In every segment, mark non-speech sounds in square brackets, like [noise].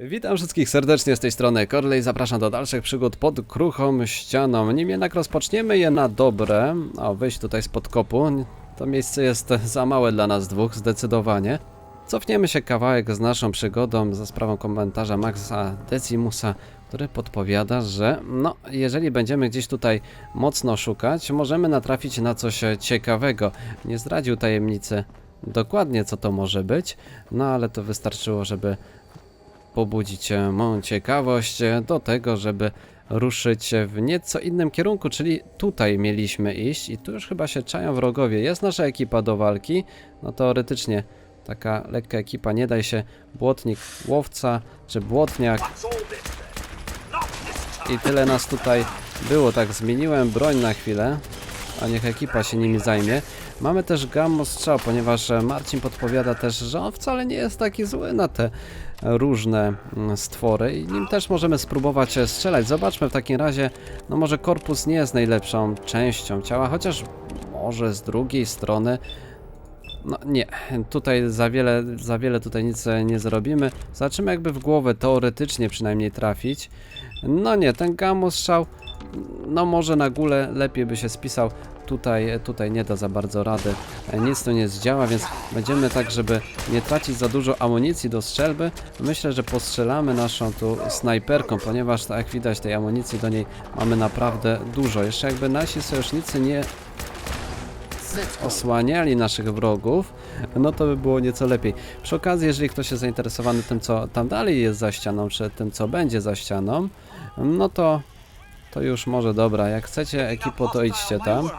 Witam wszystkich serdecznie z tej strony Corley. Zapraszam do dalszych przygód pod kruchą ścianą. Nim jednak rozpoczniemy je na dobre, o wyjść tutaj spod kopu, to miejsce jest za małe dla nas dwóch, zdecydowanie. Cofniemy się kawałek z naszą przygodą za sprawą komentarza Maxa Decimusa, który podpowiada, że no, jeżeli będziemy gdzieś tutaj mocno szukać, możemy natrafić na coś ciekawego. Nie zdradził tajemnicy dokładnie co to może być, no ale to wystarczyło, żeby pobudzić e, moją ciekawość e, do tego, żeby ruszyć w nieco innym kierunku, czyli tutaj mieliśmy iść i tu już chyba się czają wrogowie. Jest nasza ekipa do walki, no teoretycznie taka lekka ekipa, nie daj się błotnik, łowca czy błotniak i tyle nas tutaj było, tak zmieniłem broń na chwilę, a niech ekipa się nimi zajmie. Mamy też gammo strzał, ponieważ Marcin podpowiada też, że on wcale nie jest taki zły na te różne mm, stwory i nim też możemy spróbować strzelać. Zobaczmy w takim razie, no może korpus nie jest najlepszą częścią ciała, chociaż może z drugiej strony no nie, tutaj za wiele, za wiele tutaj nic nie zrobimy. Zobaczymy jakby w głowę teoretycznie przynajmniej trafić. No nie, ten gamma strzał, no może na górę lepiej by się spisał. Tutaj, tutaj nie da za bardzo rady. E, Nic tu nie zdziała, więc będziemy tak, żeby nie tracić za dużo amunicji do strzelby. Myślę, że postrzelamy naszą tu snajperką, ponieważ tak jak widać tej amunicji do niej mamy naprawdę dużo. Jeszcze jakby nasi sojusznicy nie osłaniali naszych wrogów, no to by było nieco lepiej. Przy okazji, jeżeli ktoś jest zainteresowany tym, co tam dalej jest za ścianą, czy tym, co będzie za ścianą, no to to już może dobra. Jak chcecie ekipo, to idźcie tam.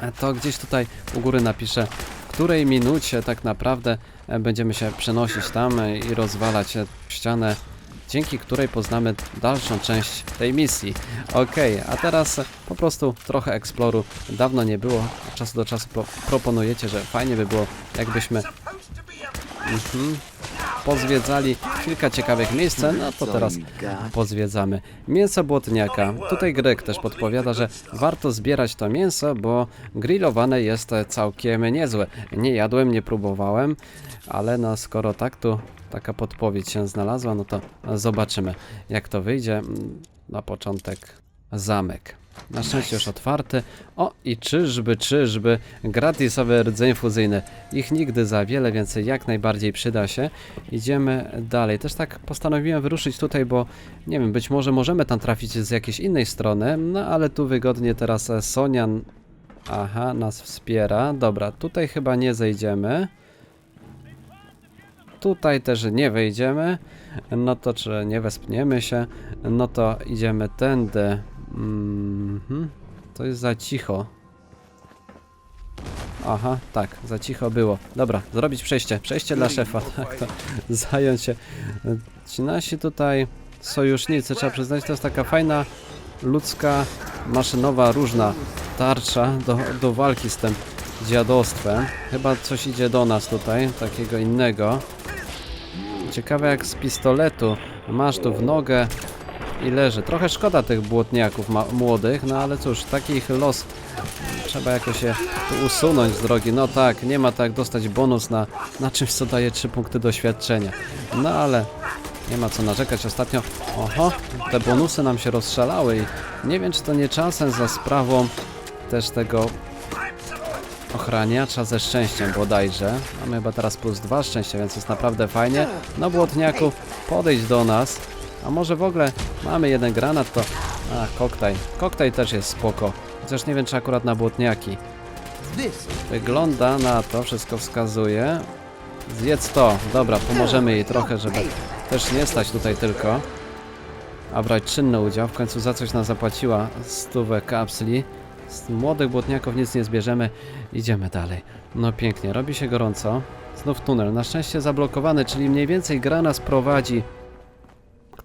E, To gdzieś tutaj u góry napiszę, w której minucie tak naprawdę e, będziemy się przenosić tam e, i rozwalać ścianę, dzięki której poznamy dalszą część tej misji. Okej, a teraz po prostu trochę eksploru. Dawno nie było, od czasu do czasu pro proponujecie, że fajnie by było, jakbyśmy mhm, pozwiedzali kilka ciekawych miejsc, no to teraz pozwiedzamy. Mięso błotniaka. Tutaj Greg też podpowiada, że warto zbierać to mięso, bo grillowane jest całkiem niezłe. Nie jadłem, nie próbowałem, ale no skoro tak tu taka podpowiedź się znalazła, no to zobaczymy jak to wyjdzie. Na początek zamek. Na szczęście już otwarty. O i czyżby, czyżby gratisowy rdzeń fuzyjny. Ich nigdy za wiele, więc jak najbardziej przyda się. Idziemy dalej. Też tak postanowiłem wyruszyć tutaj, bo nie wiem, być może możemy tam trafić z jakiejś innej strony, no ale tu wygodnie teraz e, Sonia... Aha, nas wspiera. Dobra, tutaj chyba nie zejdziemy. Tutaj też nie wejdziemy. No to czy nie wespniemy się? No to idziemy tędy. Mhm. To jest za cicho. Aha, tak, za cicho było. Dobra, zrobić przejście. Przejście dla szefa, tak to [laughs] zająć się. Ci nasi tutaj sojusznicy, trzeba przyznać, to jest taka fajna, ludzka, maszynowa, różna tarcza do, do walki z tym dziadostwem. Chyba coś idzie do nas tutaj, takiego innego. Ciekawe jak z pistoletu. Masz tu w nogę i leży. Trochę szkoda tych błotniaków młodych, no ale cóż, taki ich los. Trzeba jakoś się usunąć z drogi. No tak, nie ma tak dostać bonus na, na czymś, co daje 3 punkty doświadczenia. No ale nie ma co narzekać. Ostatnio, oho, te bonusy nam się rozszalały i nie wiem, czy to nie czasem za sprawą też tego ochraniacza ze szczęściem bodajże. Mamy chyba teraz plus dwa szczęścia, więc jest naprawdę fajnie. No błotniaku, podejdź do nas. A może w ogóle mamy jeden granat, to... A, koktajl. Koktajl też jest spoko. Chociaż nie wiem, czy akurat na błotniaki. Wygląda na to, wszystko wskazuje. Zjedz to. Dobra, pomożemy jej trochę, żeby też nie stać tutaj tylko. A brać czynny udział. W końcu za coś nam zapłaciła stówę kapsli. Z młodych błotniaków nic nie zbierzemy. Idziemy dalej. No pięknie, robi się gorąco. Znów tunel. Na szczęście zablokowany, czyli mniej więcej gra nas prowadzi.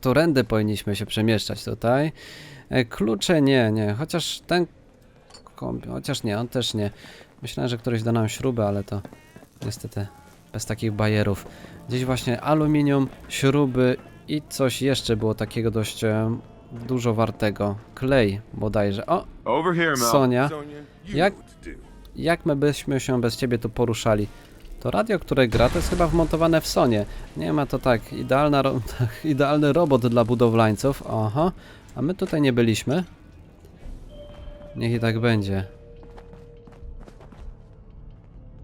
Którędy powinniśmy się przemieszczać tutaj? E, klucze nie, nie. Chociaż ten... Chociaż nie, on też nie. Myślałem, że któryś da nam śrubę, ale to niestety bez takich bajerów. Gdzieś właśnie aluminium, śruby i coś jeszcze było takiego dość e, dużo wartego. Klej bodajże. O. Sonia. Jak- jak my byśmy się bez ciebie tu poruszali? To radio, które gra, to jest chyba wmontowane w Sonie. Nie ma to tak, idealna ro [laughs] idealny robot dla budowlańców. Aha, a my tutaj nie byliśmy. Niech i tak będzie.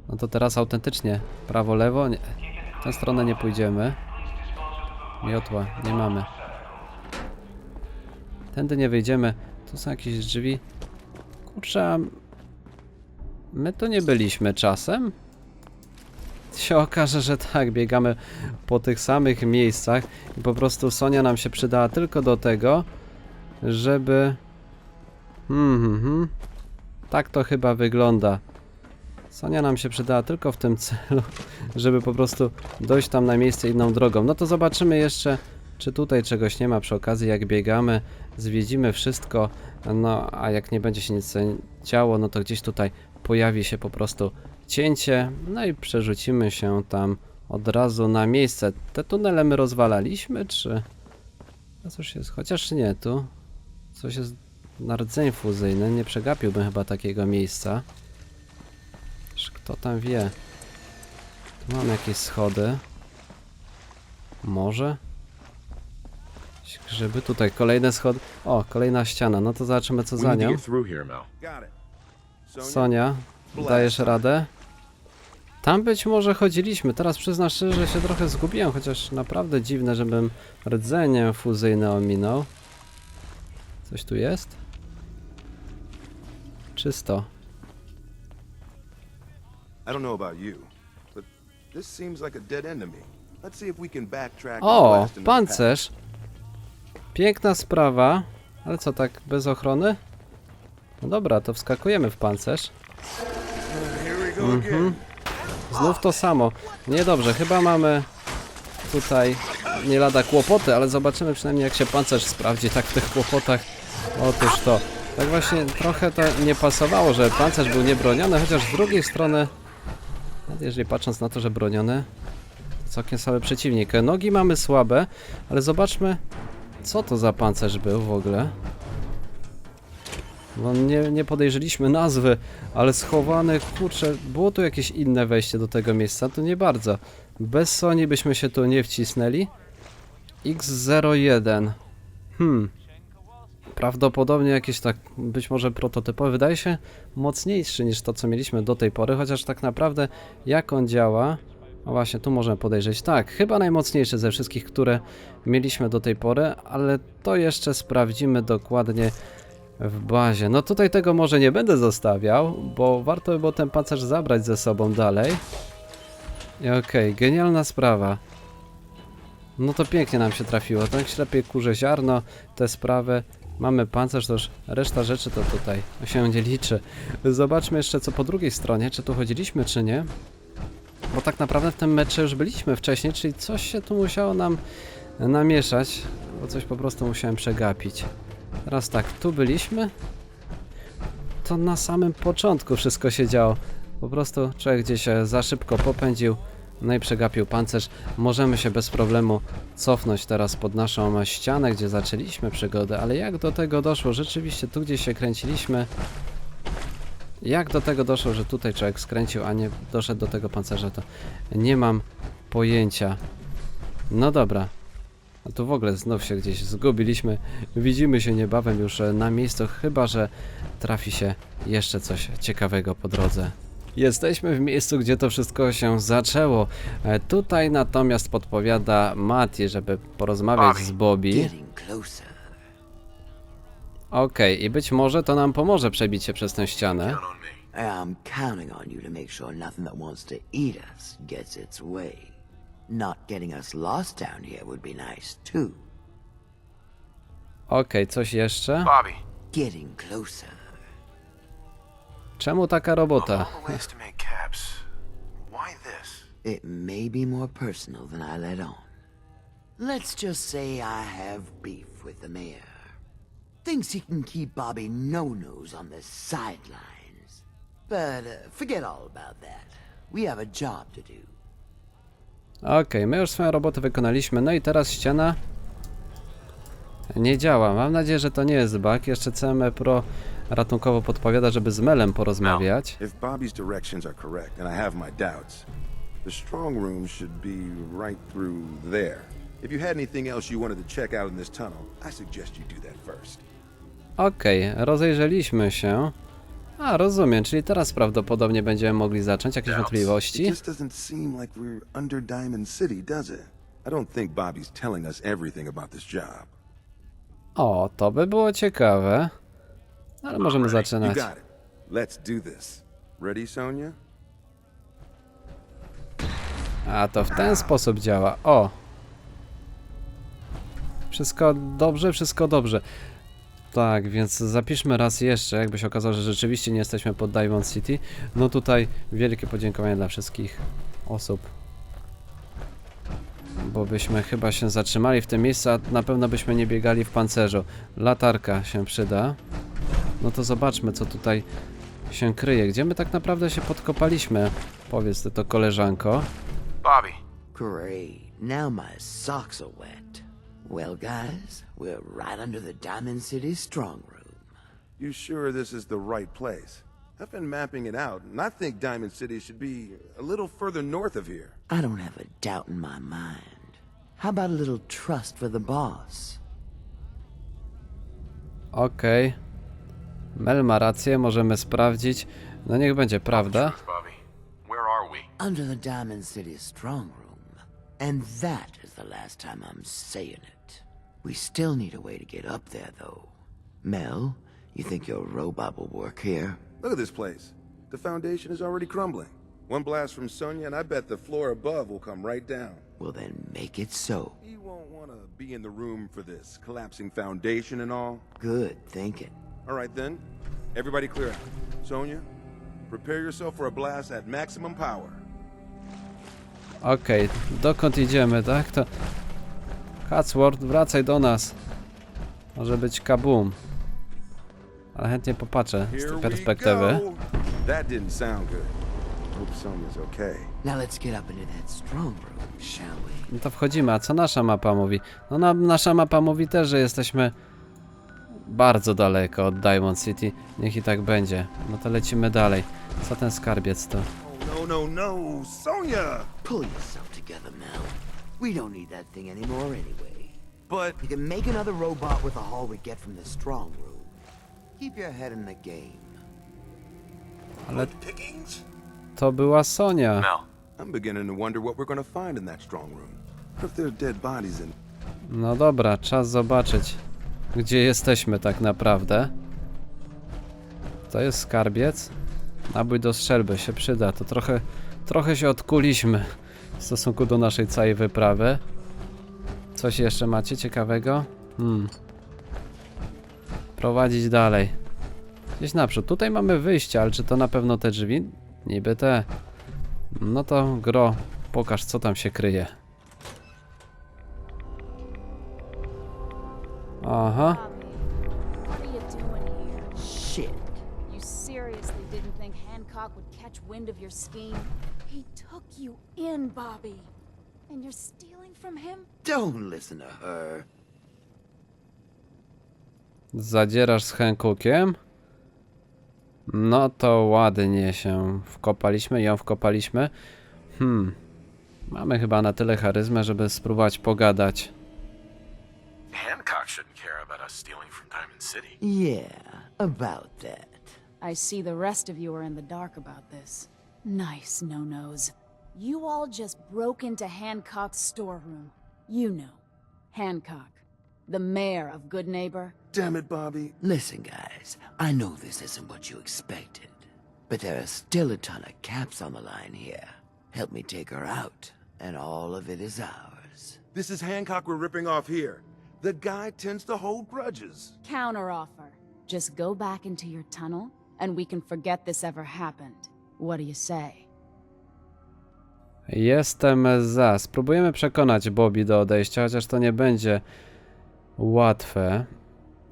No to teraz autentycznie. Prawo, lewo. Nie. W tę stronę nie pójdziemy. Miotła, nie mamy. Tędy nie wyjdziemy. Tu są jakieś drzwi. Kurczę, my tu nie byliśmy czasem? Się okaże, że tak, biegamy po tych samych miejscach i po prostu Sonia nam się przydała tylko do tego, żeby... Hmm, hmm, hmm. Tak to chyba wygląda. Sonia nam się przydała tylko w tym [laughs] celu, żeby po prostu dojść tam na miejsce inną drogą. No to zobaczymy jeszcze, czy tutaj czegoś nie ma przy okazji, jak biegamy, zwiedzimy wszystko, no a jak nie będzie się nic działo, no to gdzieś tutaj pojawi się po prostu cięcie, no i przerzucimy się tam od razu na miejsce. Te tunele my rozwalaliśmy, czy... A cóż jest, chociaż nie, tu coś jest na rdzeń fuzyjny, nie przegapiłbym chyba takiego miejsca. Kto tam wie? Tu mam jakieś schody. Może? Grzyby. Tutaj kolejne schody. O, kolejna ściana. No to zobaczymy co za nią. Sonia, dajesz radę? Tam być może chodziliśmy. Teraz przyznam szczerze, że się trochę zgubiłem, chociaż naprawdę dziwne, żebym rdzenie fuzyjne ominął. Coś tu jest? Czysto. I don't know about you, but this seems like a dead end to me. Let's see if we can backtrack O, pancerz. Piękna sprawa. Ale co, tak bez ochrony? No dobra, to wskakujemy w pancerz. past. Znów to samo. Niedobrze, chyba mamy tutaj nie lada kłopoty, ale zobaczymy przynajmniej jak się pancerz sprawdzi tak w tych kłopotach. Otóż to. Tak właśnie trochę to nie pasowało, że pancerz był niebroniony, chociaż z drugiej strony, jeżeli patrząc na to, że broniony, to całkiem słaby przeciwnik. Nogi mamy słabe, ale zobaczmy, co to za pancerz był w ogóle. Bo nie, nie podejrzeliśmy nazwy, ale schowany, kurczę, było tu jakieś inne wejście do tego miejsca? To nie bardzo. Bez Sony byśmy się tu nie wcisnęli. X01. Hmm. Prawdopodobnie jakiś tak, być może prototypowy. Wydaje się mocniejszy niż to, co mieliśmy do tej pory, chociaż tak naprawdę jak on działa... No właśnie, tu możemy podejrzeć. Tak, chyba najmocniejszy ze wszystkich, które mieliśmy do tej pory, ale to jeszcze sprawdzimy dokładnie w bazie. No tutaj tego może nie będę zostawiał, bo warto by było ten pancerz zabrać ze sobą dalej. Okej, genialna sprawa. No to pięknie nam się trafiło. Tak ślepie kurze ziarno, te sprawy. Mamy pancerz, to już reszta rzeczy to tutaj się nie liczy. Zobaczmy jeszcze co po drugiej stronie, czy tu chodziliśmy, czy nie. Bo tak naprawdę w tym meczu już byliśmy wcześniej, czyli coś się tu musiało nam namieszać, bo coś po prostu musiałem przegapić. Teraz tak, tu byliśmy. To na samym początku wszystko się działo. Po prostu człowiek gdzieś e, za szybko popędził, no i przegapił pancerz. Możemy się bez problemu cofnąć teraz pod naszą ścianę, gdzie zaczęliśmy przygodę, ale jak do tego doszło? Rzeczywiście tu gdzieś się kręciliśmy. Jak do tego doszło, że tutaj człowiek skręcił, a nie doszedł do tego pancerza, to nie mam pojęcia. No dobra, a tu w ogóle znów się gdzieś zgubiliśmy. Widzimy się niebawem już e, na miejscu, chyba że trafi się jeszcze coś ciekawego po drodze. Jesteśmy w miejscu, gdzie to wszystko się zaczęło. E, Tutaj natomiast podpowiada Mati, żeby porozmawiać z Bobby. Okej, i być może to nam pomoże przebić się przez tę ścianę. I'm counting on you to make sure nothing that wants to eat us gets its way. Not getting us lost down here would be nice too. Okej, coś jeszcze? Bobby, Getting closer. Czemu taka robota? all the ways to make caps. Why this? It may be more personal than I let on. Let's just say I have beef with the mayor. Thinks he can keep Bobby no-nos on the sidelines. But uh, forget all about that. We have a job to do. Okej, my już swoją robotę wykonaliśmy, no i teraz ściana nie działa. Mam nadzieję, że to nie jest bug. Jeszcze CME Pro ratunkowo podpowiada, żeby z Melem porozmawiać. If Bobby's directions are correct, and I have my doubts, The strong room should be right through there. If you had anything else you wanted to check out in this tunnel, I suggest you do that first. Okej, rozejrzeliśmy się. A, rozumiem, czyli teraz prawdopodobnie będziemy mogli zacząć. Jakieś. It wątpliwości? just doesn't seem like we're under Diamond City, does it? I don't think Bobby's telling us everything about this job. O, to by było ciekawe. Ale możemy You zaczynać. got it. Let's do this. Ready, Sonia? A to w ten sposób działa. O! Wszystko dobrze, wszystko dobrze. Tak, więc zapiszmy raz jeszcze, jakby się okazało, że rzeczywiście nie jesteśmy pod Diamond City. No tutaj wielkie podziękowanie dla wszystkich osób. Bo byśmy chyba się zatrzymali w tym miejscu, a na pewno byśmy nie biegali w pancerzu. Latarka się przyda. No to zobaczmy, co tutaj się kryje. Gdzie my tak naprawdę się podkopaliśmy? Powiedz ty to koleżanko. Bobby, Great. Now my socks are wet. Well, guys, we're right under the Diamond City strong room. You sure this is the right place? I've been mapping it out, and I think Diamond City should be a little further north of here. I don't have a doubt in my mind. How about a little trust for the boss? Okej. Mel ma rację, możemy sprawdzić. No niech będzie prawda. Under the Diamond City strong room. And that is the last time I'm saying it. We still need a way to get up there, though. Mel, you think your robot will work here? Look at this place. The foundation is already crumbling. One blast from Sonia, and I bet the floor above will come right down. Well, then make it so. He won't want to be in the room for this collapsing foundation and all. Good thinking. All right, then. Everybody clear out. Sonia, prepare yourself for a blast at maximum power. Okej, dokąd idziemy, tak? To... Hatsworth, wracaj do nas. Może być kabum. Ale chętnie popatrzę z tej perspektywy. go. That didn't sound good. Hope Sonia's okay. Now let's get up into that strong room, shall we? No to wchodzimy, a co nasza mapa mówi? No na, nasza mapa mówi też, że jesteśmy bardzo daleko od Diamond City. Niech i tak będzie. No to lecimy dalej. Co ten skarbiec to? Oh, no, no, no. Sonia! Pull yourself together, Mel. We don't need that thing anymore anyway. But You can make another robot with the haul we get from the strong room. Keep your head in the game. Ale pickings? to była Sonia. I'm beginning to wonder what we're gonna find in that strong room. If there's dead bodies in No dobra, czas zobaczyć, gdzie jesteśmy tak naprawdę. To jest skarbiec. Nabój do strzelby się przyda. To trochę, trochę się odkuliśmy w stosunku do naszej całej wyprawy. Coś jeszcze macie ciekawego? Hmm. Prowadzić dalej. Gdzieś naprzód. Tutaj mamy wyjście, ale czy to na pewno te drzwi? Niby te. No to gro, pokaż co tam się kryje. Aha. Shit. You seriously didn't think Hancock would catch wind of your scheme? You in, Bobby. And you're stealing from him? Don't listen to her. Zadzierasz z Hancookiem? No to ładnie się wkopaliśmy, ją wkopaliśmy. Hmm. Mamy chyba na tyle charyzmę, żeby spróbować pogadać. Hancock shouldn't care about us stealing from Diamond City. Yeah, about that. I see the rest of you are in the dark about this. Nice, no nose. You all just broke into Hancock's storeroom. You know. Hancock, the mayor of Good Neighbor. Damn it, Bobby. Listen, guys, I know this isn't what you expected, but there are still a ton of caps on the line here. Help me take her out, and all of it is ours. This is Hancock we're ripping off here. The guy tends to hold grudges. Counteroffer. Just go back into your tunnel, and we can forget this ever happened. What do you say? Jestem za. Spróbujemy przekonać Bobby do odejścia, chociaż to nie będzie łatwe.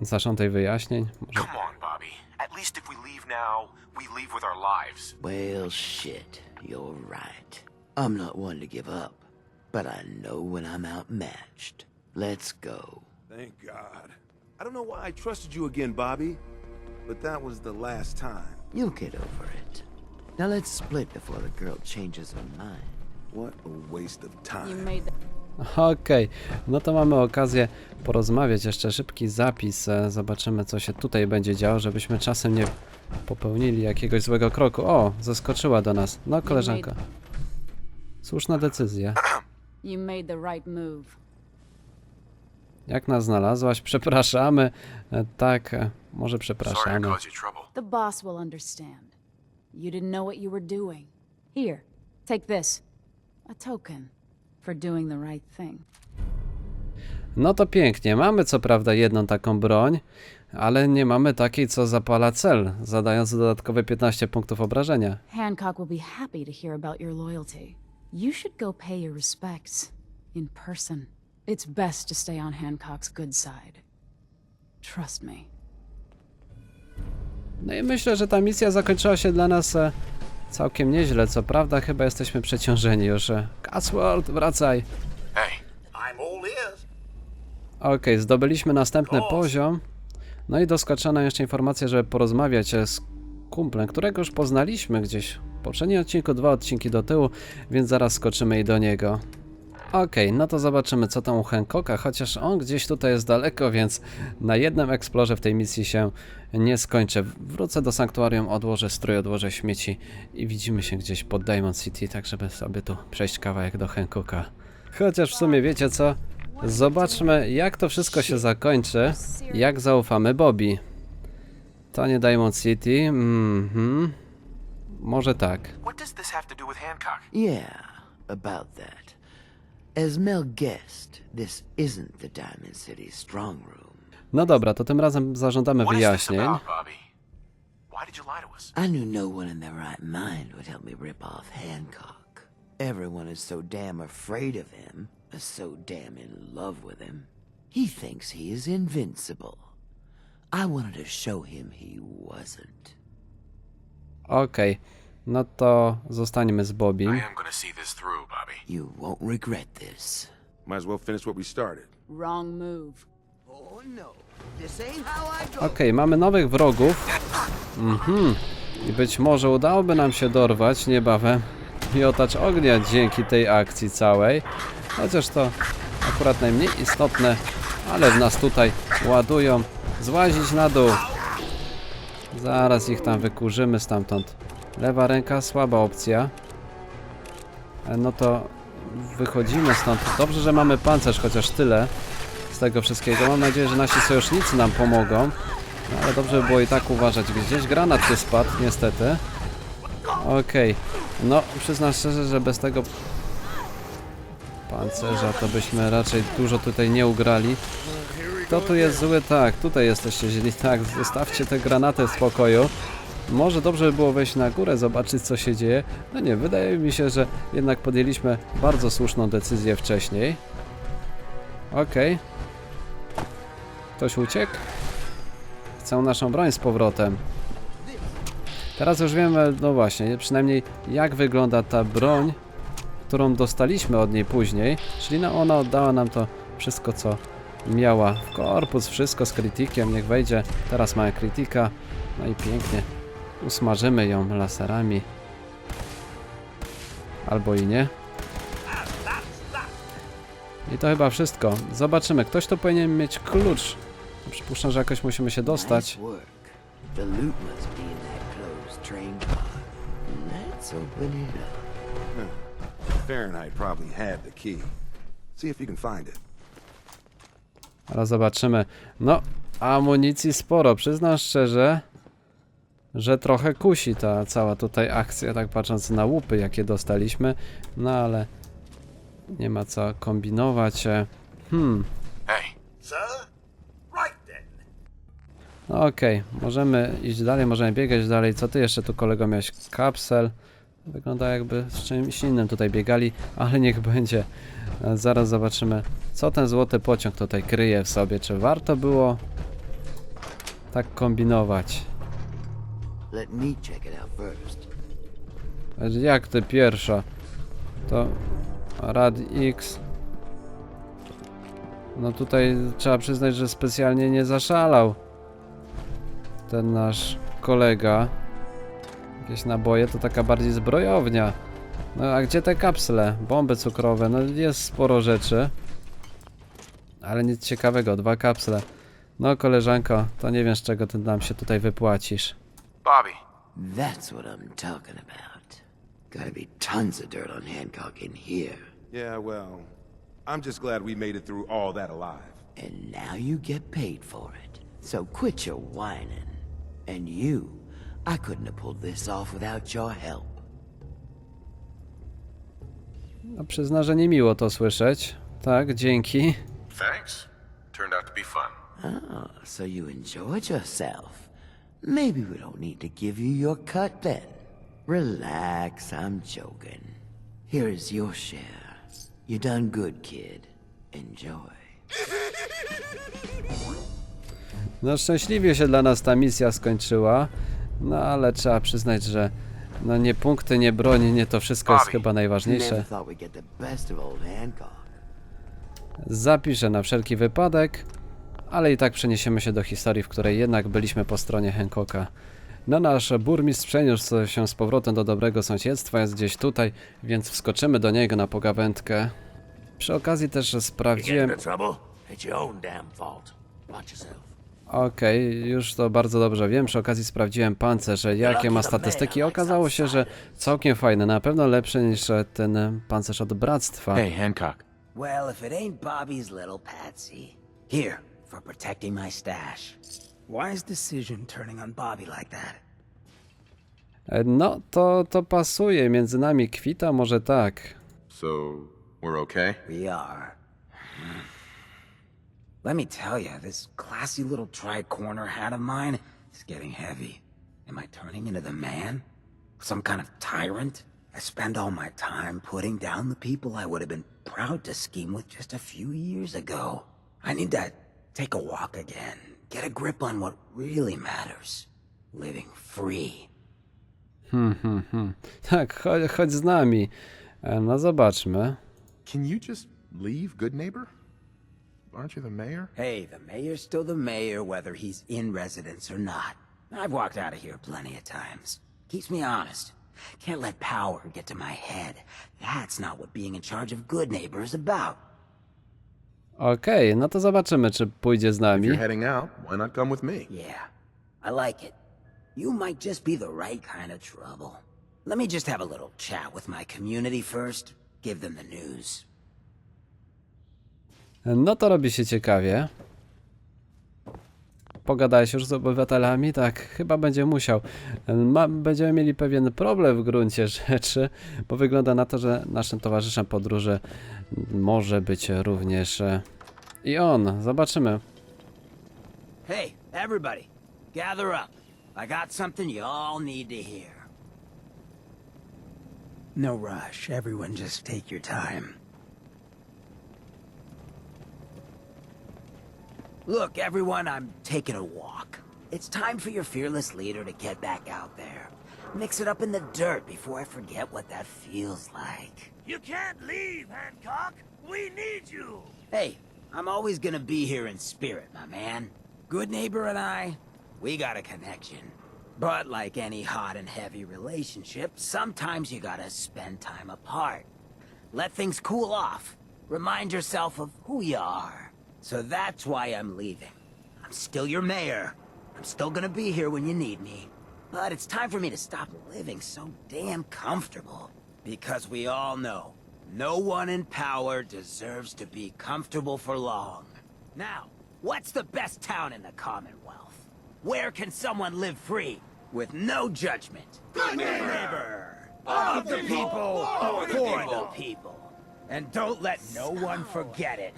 Zacznę tej wyjaśnień. Może Come on, Bobby. At least if we leave now, we leave with our lives. Well, shit, you're right. I'm not one to give up, but I know when I'm outmatched. Let's go. Thank God. I don't know why I trusted you again, Bobby, but that was the last time. You'll get over it. Now let's split before the girl changes her mind. What a waste of You time. made the Okej, no to mamy okazję porozmawiać. Jeszcze szybki zapis. e, Zobaczymy, co się tutaj będzie działo, żebyśmy czasem nie popełnili jakiegoś złego kroku. O, zaskoczyła do nas. No, koleżanka. Słuszna decyzja. you made the right move. Jak nas znalazłaś? Przepraszamy. E, Tak, e, może Sorry I przepraszamy. caused you trouble. The boss will understand. You didn't know what you were doing. Here, take this. A token for doing the right thing. No to pięknie. Mamy co prawda jedną taką broń, ale nie mamy takiej, co zapala cel, zadając dodatkowe 15 punktów obrażenia. Hancock will be happy to hear about your loyalty. You should go pay your respects in person. It's best to stay on Hancock's good side. Trust me. No i myślę, że ta misja zakończyła się dla nas e, całkiem nieźle. Co prawda, chyba jesteśmy przeciążeni już. Cotswold, wracaj. Hey, I'm all ears. Okej, zdobyliśmy następny poziom. No i doskoczona jeszcze informacja, żeby porozmawiać e, z kumplem, którego już poznaliśmy gdzieś w poprzednim odcinku, dwa odcinki do tyłu, więc zaraz skoczymy i do niego. Okej, no to zobaczymy co tam u Hancocka, chociaż on gdzieś tutaj jest daleko, więc na jednym eksplorze w tej misji się nie skończę. Wrócę do sanktuarium, odłożę strój, odłożę śmieci i widzimy się gdzieś pod Diamond City, tak żeby sobie tu przejść kawałek do Hancocka. Chociaż w sumie wiecie co? Zobaczmy jak to wszystko się zakończy, jak zaufamy Bobby. To nie Diamond City, mhm. Może tak. What does this have to do with Hancock? Yeah, about that. As Mel guessed, this isn't the Diamond City strong room. No dobra, to tym razem zażądamy What is this wyjaśnień. about, Bobby? Why did you lie to us? I knew no one in their right mind would help me rip off Hancock. Everyone is so damn afraid of him, so damn in love with him. He thinks he is invincible. I wanted to show him he wasn't. Okej, no to zostaniemy z Bobby. I am gonna see this through, Bobby. You won't regret this. Might as well finish what we started. Wrong move. Oh no, this ain't how I go. Okej, mamy nowych wrogów. Mhm. I być może udałoby nam się dorwać niebawem miotacz ognia dzięki tej akcji całej. Chociaż to akurat najmniej istotne, ale w nas tutaj ładują. Złazić na dół. Zaraz ich tam wykurzymy stamtąd. Lewa ręka, słaba opcja. E, No to wychodzimy stąd. Dobrze, że mamy pancerz, chociaż tyle z tego wszystkiego. Mam nadzieję, że nasi sojusznicy nam pomogą. No, ale dobrze by było i tak uważać. Gdzieś granat tu spadł, niestety. Okej. No, przyznam szczerze, że bez tego pancerza to byśmy raczej dużo tutaj nie ugrali. Kto tu jest zły? Tak, tutaj jesteście źli. Tak, zostawcie te granaty w spokoju. Może dobrze by było wejść na górę, zobaczyć co się dzieje. No nie, wydaje mi się, że jednak podjęliśmy bardzo słuszną decyzję wcześniej. Okej. Ktoś uciekł? Chcą naszą broń z powrotem. Teraz już wiemy, no właśnie, przynajmniej jak wygląda ta broń, którą dostaliśmy od niej później. Czyli no, ona oddała nam to wszystko, co miała w korpus, wszystko z krytikiem, niech wejdzie. Teraz mamy krytika, no i pięknie usmażymy ją laserami. Albo i nie. I to chyba wszystko. Zobaczymy. Ktoś tu powinien mieć klucz. Przypuszczam, że jakoś musimy się dostać. Ale zobaczymy. No, amunicji sporo. Przyznam szczerze, że trochę kusi ta cała tutaj akcja, tak patrząc na łupy, jakie dostaliśmy. No ale nie ma co kombinować. Hmm, Hey. Sir? Right then. no okej. Możemy iść dalej, możemy biegać dalej. Co ty jeszcze tu kolego miałeś? Kapsel. Wygląda jakby z czymś innym tutaj biegali, ale niech będzie. Zaraz zobaczymy, co ten złoty pociąg tutaj kryje w sobie. Czy warto było tak kombinować? Let me check it out first. Jak ty pierwsza? To Rad X. No tutaj trzeba przyznać, że specjalnie nie zaszalał. Ten nasz kolega. Jakieś naboje to taka bardziej zbrojownia. No a gdzie te kapsle? Bomby cukrowe, no jest sporo rzeczy. Ale nic ciekawego, dwa kapsle. No koleżanko, to nie wiem z czego ty nam się tutaj wypłacisz. Bobby, That's what I'm talking about. Gotta be tons of dirt on Hancock in here. Yeah, well, I'm just glad we made it through all that alive. And now you get paid for it. So quit your whining. And you, I couldn't have pulled this off without your help. No przyzna, że nie miło to słyszeć. Tak, dzięki. thanks. Turned out to be fun. Oh, so you enjoyed yourself. Maybe we don't need to give you your cut then. Relax, I'm joking. Here is your share. You done good, kid. Enjoy. No szczęśliwie się dla nas ta misja skończyła. No ale trzeba przyznać, że no nie punkty, nie broni, nie to wszystko jest chyba najważniejsze. Zapiszę na wszelki wypadek, ale i tak przeniesiemy się do historii, w której jednak byliśmy po stronie Hancocka. No nasz burmistrz przeniósł się z powrotem do dobrego sąsiedztwa, jest gdzieś tutaj, więc wskoczymy do niego na pogawędkę. Przy okazji też sprawdziłem... Okej, już to bardzo dobrze wiem. Przy okazji sprawdziłem pancerze, jakie ma statystyki. Okazało się, że całkiem fajne, na pewno lepsze niż e, ten e, pancerz od Bractwa. Hey, Hancock. Well, if it ain't Bobby's little patsy. Here, for protecting my stash. Why is Decision turning on Bobby like that? E, No, to, to pasuje. Między nami kwita, może tak. So, we're okay? We are. Let me tell you, this classy little tri-corner hat of mine is getting heavy. Am I turning into the man? Some kind of tyrant? I spend all my time putting down the people I would have been proud to scheme with just a few years ago. I need to take a walk again, get a grip on what really matters. Living free. Hmm, hmm, hmm. Tak, chodź, chodź z nami. E, No zobaczmy. Can you just leave, good neighbor? Aren't you the mayor? Hey, the mayor's still the mayor whether he's in residence or not. I've walked out of here plenty of times. Keeps me honest. Can't let power get to my head. That's not what being in charge of Good Neighbor is about. Okej, no to zobaczymy, czy pójdzie z If nami. you're heading out, why not come with me? Yeah, I like it. You might just be the right kind of trouble. Let me just have a little chat with my community first. Give them the news. No to robi się ciekawie. Pogadałeś już z obywatelami? Tak, chyba będzie musiał. Ma, będziemy mieli pewien problem w gruncie [laughs] rzeczy, bo wygląda na to, że naszym towarzyszem podróży może być również e, i on. Zobaczymy. Hey, everybody, gather up. I got something you all need to hear. No rush. Everyone just take your time. Look, everyone, I'm taking a walk. It's time for your fearless leader to get back out there. Mix it up in the dirt before I forget what that feels like. You can't leave, Hancock. We need you. Hey, I'm always gonna be here in spirit, my man. Good neighbor and I, we got a connection. But like any hot and heavy relationship, sometimes you gotta spend time apart. Let things cool off. Remind yourself of who you are. So that's why I'm leaving. I'm still your mayor. I'm still gonna be here when you need me. But it's time for me to stop living so damn comfortable. Because we all know, no one in power deserves to be comfortable for long. Now, what's the best town in the Commonwealth? Where can someone live free, with no judgment? Good neighbor! Of the people, for the people. And don't let no one forget it.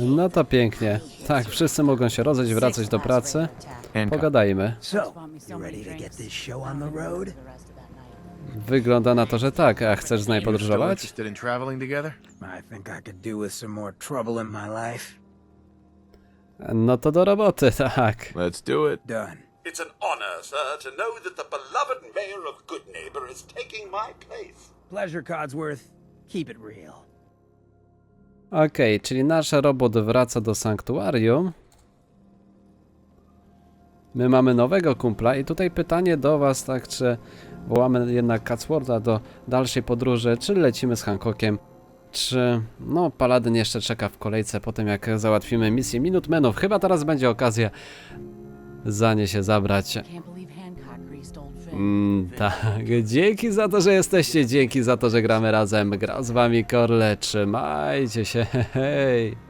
No to pięknie. Tak, wszyscy mogą się rozejść, wracać do pracy. Pogadajmy. Wygląda na to, że tak. A chcesz z nami podróżować? No to do roboty, [laughs] tak. Let's do it. Done. It's an honor, sir, to know that the beloved mayor of Good Neighbor is taking my place. Pleasure, Codsworth. Keep it real. Okej, czyli nasz robot wraca do sanktuarium. My mamy nowego kumpla i tutaj pytanie do was, tak czy wołamy jednak Catsworda do dalszej podróży, czy lecimy z Hancockiem, czy no Paladyn jeszcze czeka w kolejce po tym jak załatwimy misję Minutemenów. Chyba teraz będzie okazja za nie się zabrać. Mm, tak, dzięki za to, że jesteście, dzięki za to, że gramy razem. Gra z wami Korle, trzymajcie się, [laughs] hej.